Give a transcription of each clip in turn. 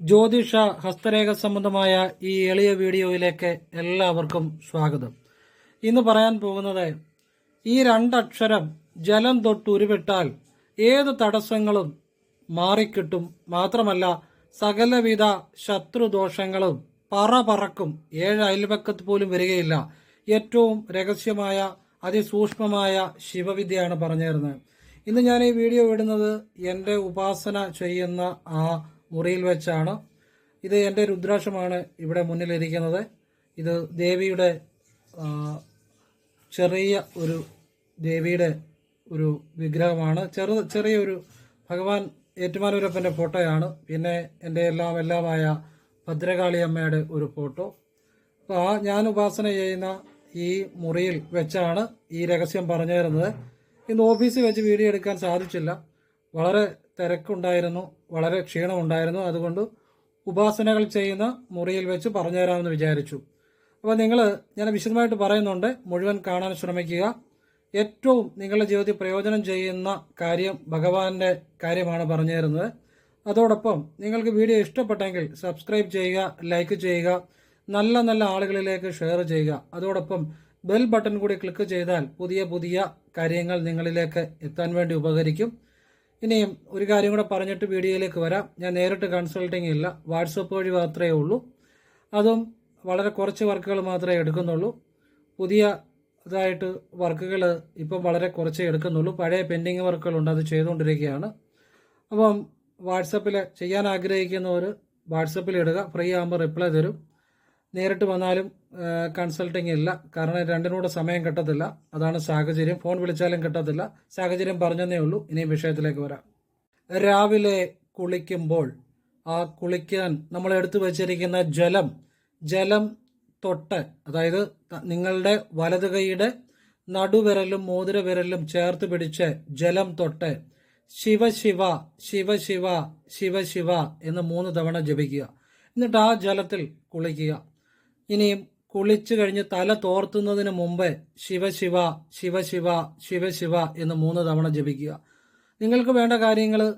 ജ്യോതിഷ ഹസ്തരേഖ സംബന്ധമായ ഈ എളിയ വീഡിയോയിലേക്ക് എല്ലാവർക്കും സ്വാഗതം. ഇന്ന് പറയാൻ പോകുന്നത് ഈ രണ്ടക്ഷരം ജലം തൊട്ട് ഉരുവിട്ടാൽ ഏത് തടസ്സങ്ങളും മാറിക്കിട്ടും. മാത്രമല്ല സകലവിധ ശത്രുദോഷങ്ങളും പറ പറക്കും ഏഴ് അയൽവക്കത്ത് പോലും വരികയില്ല. ഏറ്റവും രഹസ്യമായ അതിസൂക്ഷ്മമായ ശിവവിദ്യയാണ് പറഞ്ഞു തരുന്നത് ഇന്ന് ഞാൻ ഈ വീഡിയോ ഇടുന്നത് എന്റെ ഉപാസന ചെയ്യുന്ന ആ മുറിയിൽ വെച്ചാണ്. ഇത് എന്റെ രുദ്രാക്ഷമാണ് ഇവിടെ മുന്നിലിരിക്കുന്നത്. ഇത് ദേവിയുടെ ചെറിയ ഒരു ദേവിയുടെ ഒരു വിഗ്രഹമാണ്. ചെറു ചെറിയൊരു ഭഗവാൻ ഏറ്റുമാനൂരപ്പന്റെ ഫോട്ടോയാണ്. പിന്നെ എന്റെ എല്ലാം എല്ലാമായ ഭദ്രകാളിയമ്മയുടെ ഒരു ഫോട്ടോ. അപ്പോൾ ആ ഞാൻ ഉപാസന ചെയ്യുന്ന ഈ മുറിയിൽ വെച്ചാണ് ഈ രഹസ്യം പറഞ്ഞു തരുന്നത് ഇന്ന് ഓഫീസിൽ വെച്ച് വീഡിയോ എടുക്കാൻ സാധിച്ചില്ല. വളരെ തിരക്കുണ്ടായിരുന്നു വളരെ ക്ഷീണമുണ്ടായിരുന്നു. അതുകൊണ്ട് ഉപാസനകൾ ചെയ്യുന്ന മുറിയിൽ വെച്ച് പറഞ്ഞു തരാമെന്ന് വിചാരിച്ചു. അപ്പോൾ നിങ്ങൾ ഞാൻ വിശദമായിട്ട് പറയുന്നുണ്ട് മുഴുവൻ കാണാൻ ശ്രമിക്കുക. ഏറ്റവും നിങ്ങളുടെ ജീവിതത്തിൽ പ്രയോജനം ചെയ്യുന്ന കാര്യം ഭഗവാന്റെ കാര്യമാണ് പറഞ്ഞു തരുന്നത് അതോടൊപ്പം നിങ്ങൾക്ക് വീഡിയോ ഇഷ്ടപ്പെട്ടെങ്കിൽ സബ്സ്ക്രൈബ് ചെയ്യുക ലൈക്ക് ചെയ്യുക നല്ല നല്ല ആളുകളിലേക്ക് ഷെയർ ചെയ്യുക. അതോടൊപ്പം ബെൽ ബട്ടൺ കൂടി ക്ലിക്ക് ചെയ്താൽ പുതിയ പുതിയ കാര്യങ്ങൾ നിങ്ങളിലേക്ക് എത്താൻ വേണ്ടി ഉപകരിക്കും. ഇനിയും ഒരു കാര്യം കൂടെ പറഞ്ഞിട്ട് വീഡിയോയിലേക്ക് വരാം. ഞാൻ നേരിട്ട് കൺസൾട്ടിങ് ഇല്ല. വാട്സപ്പ് വഴി മാത്രമേ ഉള്ളൂ. അതും വളരെ കുറച്ച് വർക്കുകൾ മാത്രമേ എടുക്കുന്നുള്ളൂ. പുതിയ ഇതായിട്ട് വർക്കുകൾ ഇപ്പം വളരെ കുറച്ചേ എടുക്കുന്നുള്ളൂ. പഴയ പെൻഡിങ് വർക്കുകളുണ്ട് അത് ചെയ്തുകൊണ്ടിരിക്കുകയാണ്. അപ്പം വാട്സപ്പിൽ ചെയ്യാൻ ആഗ്രഹിക്കുന്നവർ വാട്സപ്പിൽ ഇടുക. ഫ്രീ ആകുമ്പോൾ റിപ്ലൈ തരും. നേരിട്ട് വന്നാലും കൺസൾട്ടിങ് ഇല്ല. കാരണം രണ്ടിനൂടെ സമയം കിട്ടത്തില്ല. അതാണ് സാഹചര്യം. ഫോൺ വിളിച്ചാലും കിട്ടത്തില്ല. സാഹചര്യം പറഞ്ഞതേ ഉള്ളൂ. ഇനി വിഷയത്തിലേക്ക് വരാം. രാവിലെ കുളിക്കുമ്പോൾ ആ കുളിക്കാൻ നമ്മൾ എടുത്തു വച്ചിരിക്കുന്ന ജലം ജലം തൊട്ട് അതായത് നിങ്ങളുടെ വലത് കൈയുടെ നടുവിരലും മോതിരവിരലും ചേർത്ത് പിടിച്ച് ജലം തൊട്ട് ശിവ ശിവ ശിവ ശിവ എന്ന് മൂന്ന് തവണ ജപിക്കുക. എന്നിട്ട് ആ ജലത്തിൽ കുളിക്കുക. ഇനിയും കുളിച്ചു കഴിഞ്ഞ് തല തോർത്തുന്നതിന് മുമ്പ് ശിവശിവ ശിവശിവ ശിവശിവ എന്ന് മൂന്ന് തവണ ജപിക്കുക. നിങ്ങൾക്ക് വേണ്ട കാര്യങ്ങൾ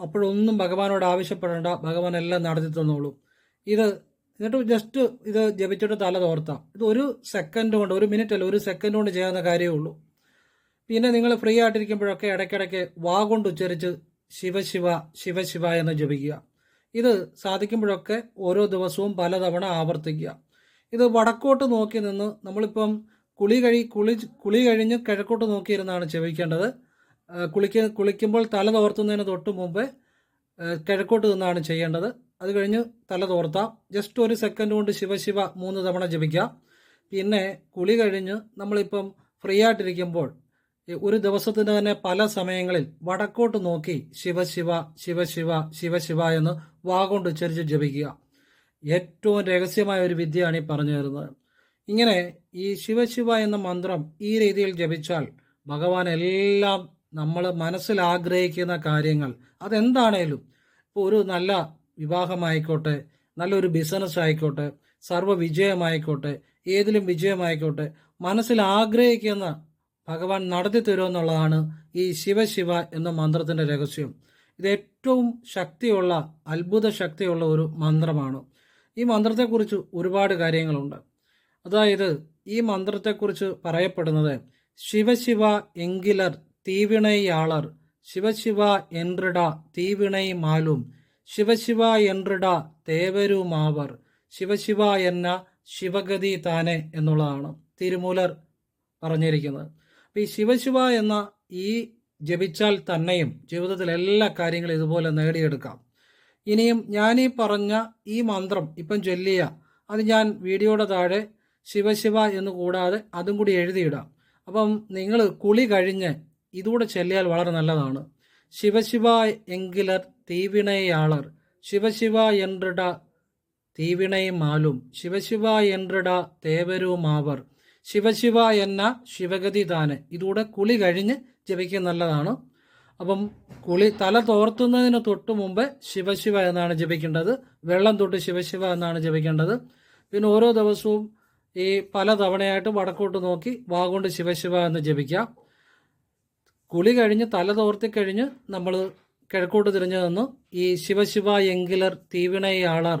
അപ്പോഴൊന്നും ഭഗവാനോട് ആവശ്യപ്പെടേണ്ട. ഭഗവാൻ എല്ലാം നടത്തി തന്നോളൂ. ഇത് എന്നിട്ട് ജസ്റ്റ് ഇത് ജപിച്ചിട്ട് തല തോർത്താം. ഇത് ഒരു സെക്കൻഡ് കൊണ്ട് ഒരു മിനിറ്റ് അല്ല ഒരു സെക്കൻഡ് കൊണ്ട് ചെയ്യാവുന്ന കാര്യമേ ഉള്ളൂ. പിന്നെ നിങ്ങൾ ഫ്രീ ആയിട്ടിരിക്കുമ്പോഴൊക്കെ ഇടയ്ക്കിടയ്ക്ക് വാ കൊണ്ട് ഉച്ചരിച്ച് ശിവശിവ ശിവശിവ എന്ന് ജപിക്കുക. ഇത് സാധിക്കുമ്പോഴൊക്കെ ഓരോ ദിവസവും പലതവണ ആവർത്തിക്കുക. ഇത് വടക്കോട്ട് നോക്കി നിന്ന് നമ്മളിപ്പം കുളി കഴി കുളി കുളി കഴിഞ്ഞ് കിഴക്കോട്ട് നോക്കിയിരുന്നാണ് ചെവിക്കേണ്ടത്. കുളിക്ക കുളിക്കുമ്പോൾ തല തോർത്തുന്നതിന് തൊട്ട് മുമ്പേ കിഴക്കോട്ട് നിന്നാണ് ചെയ്യേണ്ടത്. അത് കഴിഞ്ഞ് തല തോർത്താം. ജസ്റ്റ് ഒരു സെക്കൻഡ് കൊണ്ട് ശിവശിവ മൂന്ന് തവണ ജപിക്കാം. പിന്നെ കുളി കഴിഞ്ഞ് നമ്മളിപ്പം ഫ്രീ ആയിട്ടിരിക്കുമ്പോൾ ഒരു ദിവസത്തിന് തന്നെ പല സമയങ്ങളിൽ വടക്കോട്ട് നോക്കി ശിവശിവ ശിവശിവ ശിവശിവ എന്ന് വാഗോണ്ട് ഉച്ചരിച്ച് ജപിക്കുക. ഏറ്റവും രഹസ്യമായ ഒരു വിദ്യയാണ് ഈ പറഞ്ഞു തരുന്നത്. ഇങ്ങനെ ഈ ശിവശിവ എന്ന മന്ത്രം ഈ രീതിയിൽ ജപിച്ചാൽ ഭഗവാൻ എല്ലാം നമ്മൾ മനസ്സിൽ ആഗ്രഹിക്കുന്ന കാര്യങ്ങൾ അതെന്താണേലും ഇപ്പോൾ ഒരു നല്ല വിവാഹമായിക്കോട്ടെ നല്ലൊരു ബിസിനസ് ആയിക്കോട്ടെ സർവ വിജയമായിക്കോട്ടെ ഏതിലും വിജയമായിക്കോട്ടെ മനസ്സിൽ ആഗ്രഹിക്കുന്ന ഭഗവാൻ നടത്തി തരുമെന്നുള്ളതാണ് ഈ ശിവശിവ എന്ന മന്ത്രത്തിന്റെ രഹസ്യം. ഇത് ഏറ്റവും ശക്തിയുള്ള അത്ഭുത ശക്തിയുള്ള ഒരു മന്ത്രമാണ്. ഈ മന്ത്രത്തെക്കുറിച്ച് ഒരുപാട് കാര്യങ്ങളുണ്ട്. അതായത് ഈ മന്ത്രത്തെക്കുറിച്ച് പറയപ്പെടുന്നത് ശിവശിവ എങ്കിലർ തീവിണയാളർ ശിവശിവ എൻറിട തീവിണൈ മാലും ശിവശിവ എൻറിട തേവരുമാവർ ശിവശിവ എന്ന ശിവഗതി താനെ എന്നുള്ളതാണ് തിരുമൂലർ പറഞ്ഞിരിക്കുന്നത്. ഈ ശിവശിവ എന്ന ഈ ജപിച്ചാൽ തന്നെയും ജീവിതത്തിൽ എല്ലാ കാര്യങ്ങളും ഇതുപോലെ നേടിയെടുക്കാം. ഇനിയും ഞാൻ ഈ പറഞ്ഞ ഈ മന്ത്രം ഇപ്പം ചൊല്ലിയ അത് ഞാൻ വീഡിയോയുടെ താഴെ ശിവശിവ എന്ന് കൂടാതെ അതും കൂടി എഴുതിയിടാം. അപ്പം നിങ്ങൾ കുളി കഴിഞ്ഞ് ഇതുകൂടെ ചൊല്ലിയാൽ വളരെ നല്ലതാണ്. ശിവശിവ എങ്കിലർ തീവിണയാളർ ശിവശിവ എൻറിട തീവിണയും മാലും ശിവശിവ എൻറിട തേവരുമാവർ ശിവശിവ എന്ന ശിവഗതി താന് ഇതൂടെ കുളി കഴിഞ്ഞ് ജപിക്കുക നല്ലതാണ്. അപ്പം കുളി തല തോർത്തുന്നതിന് തൊട്ട് മുമ്പ് ശിവശിവ എന്നാണ് ജപിക്കേണ്ടത്. വെള്ളം തൊട്ട് ശിവശിവ എന്നാണ് ജപിക്കേണ്ടത്. പിന്നെ ഓരോ ദിവസവും ഈ പല തവണയായിട്ട് വടക്കോട്ട് നോക്കി വാഗോണ്ട് ശിവശിവ എന്ന് ജപിക്കാം കുളി കഴിഞ്ഞ് തല തോർത്തി കഴിഞ്ഞ് നമ്മൾ കിഴക്കോട്ട് തിരിഞ്ഞു നിന്നു. ഈ ശിവശിവ എങ്കിലർ തീവിണയാളർ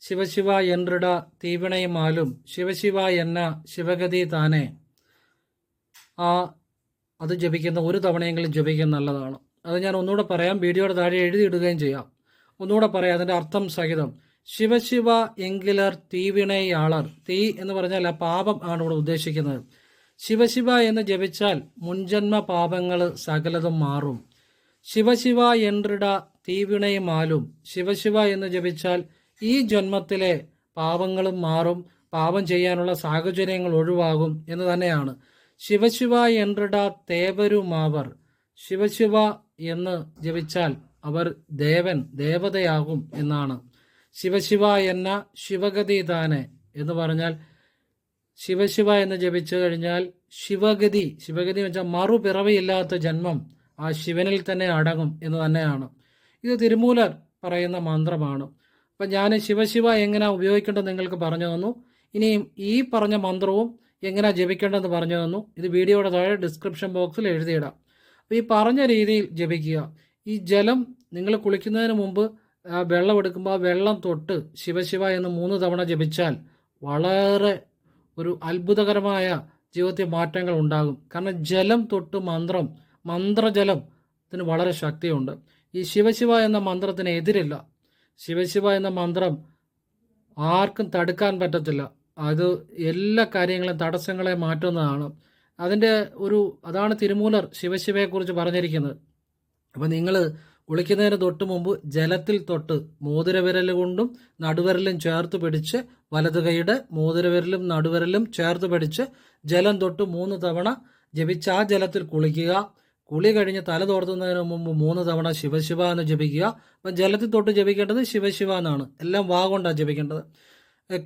ശിവശിവ എൻറിട തീവിണയുമാലും ശിവശിവ എന്ന ശിവഗതി താനെ ആ അത് ജപിക്കുന്ന ഒരു തവണയെങ്കിലും ജപിക്കുന്ന നല്ലതാണ്. അത് ഞാൻ ഒന്നുകൂടെ പറയാം. വീഡിയോയുടെ താഴെ എഴുതിയിടുകയും ചെയ്യാം. ഒന്നുകൂടെ പറയാം. അതിന്റെ അർത്ഥം സഹിതം. ശിവശിവ എങ്കിലർ തീവിണയാളർ. തീ എന്ന് പറഞ്ഞാൽ ആ പാപം ആണ് ഇവിടെ ഉദ്ദേശിക്കുന്നത്. ശിവശിവ എന്ന് ജപിച്ചാൽ മുൻജന്മ പാപങ്ങൾ സകലതും മാറും. ശിവശിവ എൻറിട തീവിണയുമാലും ശിവശിവ എന്ന് ജപിച്ചാൽ ഈ ജന്മത്തിലെ പാപങ്ങളും മാറും പാപം ചെയ്യാനുള്ള സാഹചര്യങ്ങൾ ഒഴിവാകും എന്ന് തന്നെയാണ്. ശിവശിവ എൻറിട തേവരുമാവർ ശിവശിവ എന്ന് ജപിച്ചാൽ അവർ ദേവൻ ദേവതയാകും എന്നാണ്. ശിവശിവ എന്ന ശിവഗതി താനെ എന്ന് പറഞ്ഞാൽ ശിവശിവ എന്ന് ജപിച്ചു കഴിഞ്ഞാൽ ശിവഗതി ശിവഗതി എന്ന് വെച്ചാൽ മറുപിറവിയില്ലാത്ത ജന്മം ആ ശിവനിൽ തന്നെ അടങ്ങും എന്ന് തന്നെയാണ്. ഇത് തിരുമൂലർ പറയുന്ന മന്ത്രമാണ്. അപ്പം ഞാൻ ശിവശിവ എങ്ങനെ ഉപയോഗിക്കേണ്ടത് നിങ്ങൾക്ക് പറഞ്ഞു തന്നു. ഇനിയും ഈ പറഞ്ഞ മന്ത്രവും എങ്ങനെ ജപിക്കേണ്ടതെന്ന് പറഞ്ഞു തന്നു. ഇത് വീഡിയോയുടെ താഴെ ഡിസ്ക്രിപ്ഷൻ ബോക്സിൽ എഴുതിയിടാം. അപ്പോൾ ഈ പറഞ്ഞ രീതിയിൽ ജപിക്കുക. ഈ ജലം നിങ്ങൾ കുളിക്കുന്നതിന് മുമ്പ് വെള്ളം എടുക്കുമ്പോൾ ആ വെള്ളം തൊട്ട് ശിവശിവ എന്ന് മൂന്ന് തവണ ജപിച്ചാൽ വളരെ ഒരു അത്ഭുതകരമായ ജീവിതത്തിൽ മാറ്റങ്ങൾ ഉണ്ടാകും. കാരണം ജലം തൊട്ട് മന്ത്രം മന്ത്രജലം ഇതിന് വളരെ ശക്തിയുണ്ട്. ഈ ശിവശിവ എന്ന മന്ത്രത്തിന് എതിരില്ല. ശിവശിവ എന്ന മന്ത്രം ആർക്കും തടുക്കാൻ പറ്റത്തില്ല. അത് എല്ലാ കാര്യങ്ങളും തടസ്സങ്ങളെ മാറ്റുന്നതാണ്. അതിന്റെ ഒരു അതാണ് തിരുമൂലർ ശിവശിവയെക്കുറിച്ച് പറഞ്ഞിരിക്കുന്നത്. അപ്പം നിങ്ങൾ കുളിക്കുന്നതിന് തൊട്ട് മുമ്പ് ജലത്തിൽ തൊട്ട് മോതിരവിരൽ കൊണ്ടും നടുവിരലും ചേർത്ത് പിടിച്ച് വലത് കൈയുടെ മോതിരവിരലും നടുവിരലും ചേർത്ത് പിടിച്ച് ജലം തൊട്ട് മൂന്ന് തവണ ജപിച്ച് ആ ജലത്തിൽ കുളിക്കുക. കുളി കഴിഞ്ഞ് തല തോർത്തുന്നതിന് മുമ്പ് മൂന്ന് തവണ ശിവശിവ എന്ന് ജപിക്കുക. അപ്പം ജലത്തിൽ തൊട്ട് ജപിക്കേണ്ടത് ശിവശിവ എന്നാണ്. എല്ലാം വാ കൊണ്ടാണ് ജപിക്കേണ്ടത്.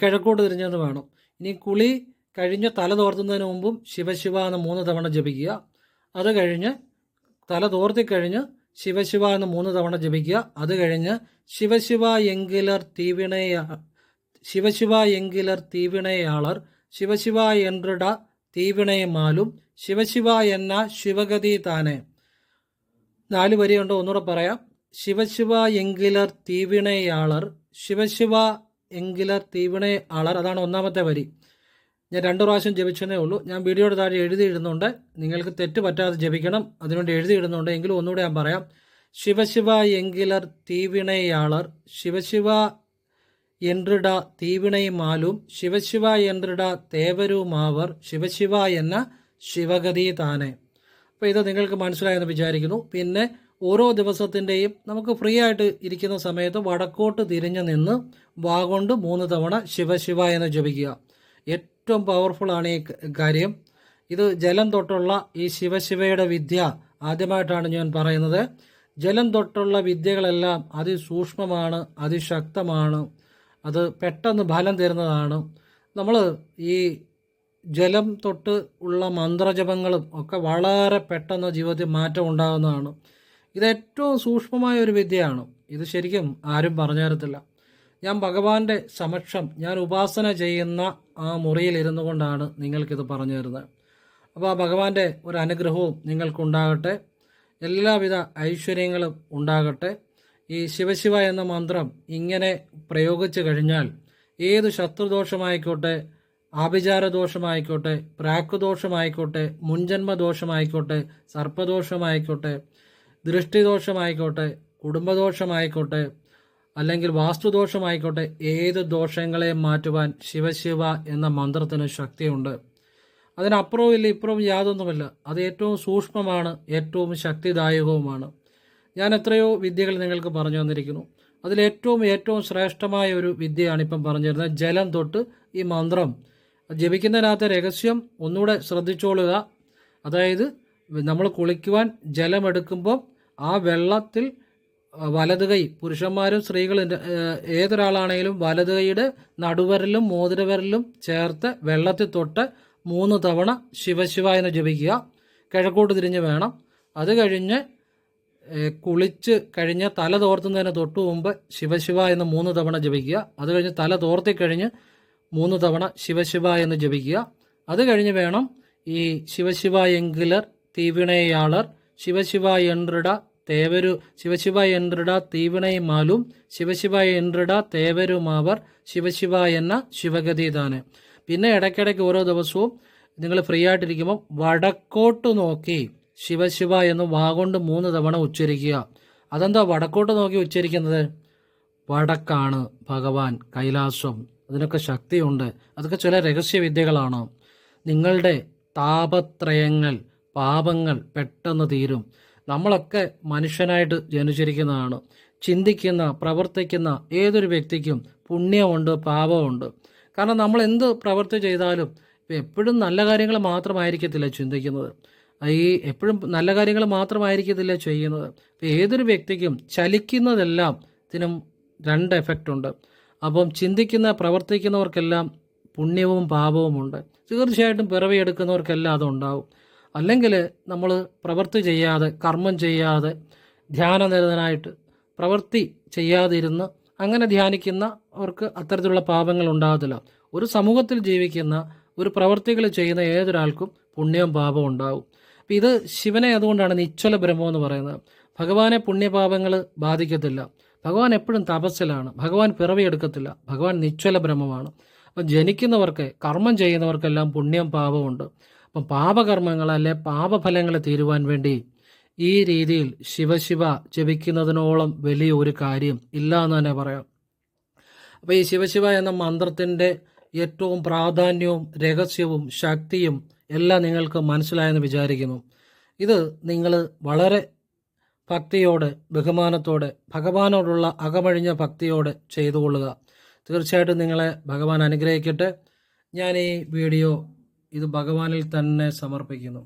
കിഴക്കോട്ട് തിരിഞ്ഞത് വേണം. ഇനി കുളി കഴിഞ്ഞ് തല തോർത്തുന്നതിന് മുമ്പും ശിവശിവ എന്ന് മൂന്ന് തവണ ജപിക്കുക. അത് കഴിഞ്ഞ് തല തോർത്തി കഴിഞ്ഞ് ശിവശിവ എന്ന് മൂന്ന് തവണ ജപിക്കുക. അത് കഴിഞ്ഞ് ശിവശിവ എങ്കിലർ തീവിണയ ശിവശിവ എങ്കിലർ തീവിണയാളർ ശിവശിവ എൻറിട തീവിണയമാലും ശിവശിവ എന്ന ശിവഗതി താനെ. നാല് വരിയുണ്ട് ഒന്നുകൂടെ പറയാം. ശിവശിവ എങ്കിലർ തീവിണയാളർ ശിവശിവ എങ്കിലർ തീവിണയാളർ അതാണ് ഒന്നാമത്തെ വരി. ഞാൻ രണ്ടു പ്രാവശ്യം ജപിച്ചതേ ഉള്ളൂ. ഞാൻ വീഡിയോയുടെ താഴെ എഴുതിയിടുന്നുണ്ട്. നിങ്ങൾക്ക് തെറ്റ് പറ്റാതെ ജപിക്കണം. അതിനുവേണ്ടി എഴുതിയിടുന്നുണ്ട്. എങ്കിലും ഒന്നുകൂടെ ഞാൻ പറയാം. ശിവശിവ എങ്കിലർ തീവിണയാളർ ശിവശിവ എൻറിട തീവിണയുമാലും ശിവശിവ എൻറിട തേവരുമാവർ ശിവശിവ എന്ന ശിവഗതി താനെ. അപ്പോൾ ഇത് നിങ്ങൾക്ക് മനസ്സിലായെന്ന് വിചാരിക്കുന്നു. പിന്നെ ഓരോ ദിവസത്തിന്റെയും നമുക്ക് ഫ്രീ ആയിട്ട് ഇരിക്കുന്ന സമയത്ത് വടക്കോട്ട് തിരിഞ്ഞു നിന്ന് വാഗൊണ്ട് മൂന്ന് തവണ ശിവശിവ എന്ന് ജപിക്കുക. ഏറ്റവും പവർഫുള്ളാണ് ഈ കാര്യം. ഇത് ജലം തൊട്ടുള്ള ഈ ശിവശിവയുടെ വിദ്യ ആദ്യമായിട്ടാണ് ഞാൻ പറയുന്നത്. ജലം തൊട്ടുള്ള വിദ്യകളെല്ലാം അതിസൂക്ഷ്മമാണ് അതിശക്തമാണ്. അത് പെട്ടെന്ന് ഫലം തരുന്നതാണ്. നമ്മൾ ഈ ജലം തൊട്ട് ഉള്ള മന്ത്രജപങ്ങളും ഒക്കെ വളരെ പെട്ടെന്ന് ജീവിതത്തിൽ മാറ്റം ഉണ്ടാകുന്നതാണ്. ഇത് ഏറ്റവും സൂക്ഷ്മമായ ഒരു വിദ്യയാണ്. ഇത് ശരിക്കും ആരും പറഞ്ഞു തരത്തില്ല. ഞാൻ ഭഗവാന്റെ സമക്ഷം ഞാൻ ഉപാസന ചെയ്യുന്ന ആ മുറിയിൽ ഇരുന്നു കൊണ്ടാണ് നിങ്ങൾക്കിത് പറഞ്ഞു തരുന്നത്. അപ്പോൾ ആ ഭഗവാന്റെ ഒരു അനുഗ്രഹവും നിങ്ങൾക്കുണ്ടാകട്ടെ. എല്ലാവിധ ഐശ്വര്യങ്ങളും ഉണ്ടാകട്ടെ. ഈ ശിവശിവ എന്ന മന്ത്രം ഇങ്ങനെ പ്രയോഗിച്ചു കഴിഞ്ഞാൽ ഏത് ശത്രുദോഷമായിക്കോട്ടെ ആഭിചാരദോഷമായിക്കോട്ടെ പ്രാക്കുദോഷമായിക്കോട്ടെ മുൻജന്മദോഷമായിക്കോട്ടെ സർപ്പദോഷമായിക്കോട്ടെ ദൃഷ്ടിദോഷമായിക്കോട്ടെ കുടുംബദോഷമായിക്കോട്ടെ അല്ലെങ്കിൽ വാസ്തുദോഷമായിക്കോട്ടെ ഏത് ദോഷങ്ങളെ മാറ്റുവാൻ ശിവശിവ എന്ന മന്ത്രത്തിന് ശക്തിയുണ്ട്. അതിനപ്പുറവും ഇല്ല ഇപ്പുറവും യാതൊന്നുമില്ല. അത് ഏറ്റവും സൂക്ഷ്മമാണ് ഏറ്റവും ശക്തിദായകവുമാണ്. ഞാൻ എത്രയോ വിദ്യകൾ നിങ്ങൾക്ക് പറഞ്ഞു തന്നിരിക്കുന്നു. അതിലേറ്റവും ഏറ്റവും ശ്രേഷ്ഠമായ ഒരു വിദ്യയാണ് ഇപ്പം പറഞ്ഞിരുന്നത് ജലം തൊട്ട് ഈ മന്ത്രം. ജപിക്കുന്നതിനകത്തെ രഹസ്യം ഒന്നുകൂടെ ശ്രദ്ധിച്ചോളുക. അതായത് നമ്മൾ കുളിക്കുവാൻ ജലമെടുക്കുമ്പോൾ ആ വെള്ളത്തിൽ വലത് കൈ പുരുഷന്മാരും സ്ത്രീകളും ഏതൊരാളാണെങ്കിലും വലത് കൈയുടെ നടുവരലും മോതിരവരലും ചേർത്ത് വെള്ളത്തിൽ തൊട്ട് മൂന്ന് തവണ ശിവശിവ എന്ന് ജപിക്കുക. കിഴക്കോട്ട് തിരിഞ്ഞ് വേണം. അത് കഴിഞ്ഞ് കുളിച്ച് കഴിഞ്ഞ് തല തോർത്തുന്നതിന് തൊട്ട് മുമ്പ് ശിവശിവ എന്ന് മൂന്ന് തവണ ജപിക്കുക. അത് കഴിഞ്ഞ് തല തോർത്തി കഴിഞ്ഞ് മൂന്ന് തവണ ശിവശിവ എന്ന് ജപിക്കുക. അത് കഴിഞ്ഞ് വേണം ഈ ശിവശിവ എങ്കിലർ തീവിണയാളർ ശിവശിവ എൻറിട തേവരു ശിവശിവ എൻറിട തീവിണയുമാലും ശിവശിവ എൻറിട തേവരുമാവർ ശിവശിവ എന്ന ശിവഗതി താന് പിന്നെ ഇടയ്ക്കിടയ്ക്ക് ഓരോ ദിവസവും നിങ്ങൾ ഫ്രീ ആയിട്ടിരിക്കുമ്പോൾ വടക്കോട്ട് നോക്കി ശിവശിവ എന്ന് വാഗൊണ്ട് മൂന്ന് തവണ ഉച്ചരിക്കുക. അതെന്താ വടക്കോട്ട് നോക്കി ഉച്ചരിക്കുന്നത്? വടക്കാണ് ഭഗവാൻ കൈലാസം. അതിനൊക്കെ ശക്തിയുണ്ട്. അതൊക്കെ ചില രഹസ്യവിദ്യകളാണ്. നിങ്ങളുടെ താപത്രയങ്ങൾ പാപങ്ങൾ പെട്ടെന്ന് തീരും. നമ്മളൊക്കെ മനുഷ്യനായിട്ട് ജനിച്ചിരിക്കുന്നതാണ്. ചിന്തിക്കുന്ന പ്രവർത്തിക്കുന്ന ഏതൊരു വ്യക്തിക്കും പുണ്യമുണ്ട് പാപമുണ്ട്. കാരണം നമ്മൾ എന്ത് പ്രവൃത്തി ചെയ്താലും എപ്പോഴും നല്ല കാര്യങ്ങൾ മാത്രമായിരിക്കത്തില്ല ചിന്തിക്കുന്നത്. ഈ എപ്പോഴും നല്ല കാര്യങ്ങൾ മാത്രമായിരിക്കത്തില്ല ചെയ്യുന്നത്. ഏതൊരു വ്യക്തിക്കും ചലിക്കുന്നതെല്ലാം ഇതിനും രണ്ട് എഫക്റ്റ് ഉണ്ട്. അപ്പം ചിന്തിക്കുന്ന പ്രവർത്തിക്കുന്നവർക്കെല്ലാം പുണ്യവും പാപവുമുണ്ട് തീർച്ചയായിട്ടും പിറവി പിറവിയെടുക്കുന്നവർക്കെല്ലാം അതുണ്ടാവും. അല്ലെങ്കിൽ നമ്മൾ പ്രവൃത്തി ചെയ്യാതെ കർമ്മം ചെയ്യാതെ ധ്യാനനിരതനായിട്ട് പ്രവൃത്തി ചെയ്യാതിരുന്ന് അങ്ങനെ ധ്യാനിക്കുന്ന അവർക്ക് അത്തരത്തിലുള്ള പാപങ്ങൾ ഉണ്ടാകത്തില്ല. ഒരു സമൂഹത്തിൽ ജീവിക്കുന്ന ഒരു പ്രവൃത്തികൾ ചെയ്യുന്ന ഏതൊരാൾക്കും പുണ്യവും പാപവും ഉണ്ടാവും. അപ്പം ഇത് ശിവനെ അതുകൊണ്ടാണ് നിശ്ചല ബ്രഹ്മം എന്ന് പറയുന്നത്. ഭഗവാനെ പുണ്യപാപങ്ങൾ ബാധിക്കത്തില്ല. ഭഗവാൻ എപ്പോഴും തപസ്സിലാണ്. ഭഗവാൻ പിറവിയെടുക്കത്തില്ല ഭഗവാൻ നിശ്ചല ബ്രഹ്മമാണ്. അപ്പം ജനിക്കുന്നവർക്ക് കർമ്മം ചെയ്യുന്നവർക്കെല്ലാം പുണ്യം പാപമുണ്ട് അപ്പം പാപകർമ്മങ്ങൾ അല്ലെ പാപഫലങ്ങൾ തീരുവാൻ വേണ്ടി ഈ രീതിയിൽ ശിവശിവ ജപിക്കുന്നതിനോളം വലിയ ഒരു കാര്യം ഇല്ല എന്ന് തന്നെ പറയാം. അപ്പോൾ ഈ ശിവശിവ എന്ന മന്ത്രത്തിന്റെ ഏറ്റവും പ്രാധാന്യവും രഹസ്യവും ശക്തിയും എല്ലാം നിങ്ങൾക്ക് മനസ്സിലായെന്ന് വിചാരിക്കുന്നു. ഇത് നിങ്ങൾ വളരെ ഭക്തിയോടെ ബഹുമാനത്തോട് ഭഗവാനോടുള്ള അകമഴിഞ്ഞ ഭക്തിയോടെ ചെയ്തുകൊള്ളുക. തീർച്ചയായിട്ടും നിങ്ങളെ ഭഗവാൻ അനുഗ്രഹിക്കട്ടെ. ഞാൻ ഈ വീഡിയോ ഇത് ഭഗവാനിൽ തന്നെ സമർപ്പിക്കുന്നു.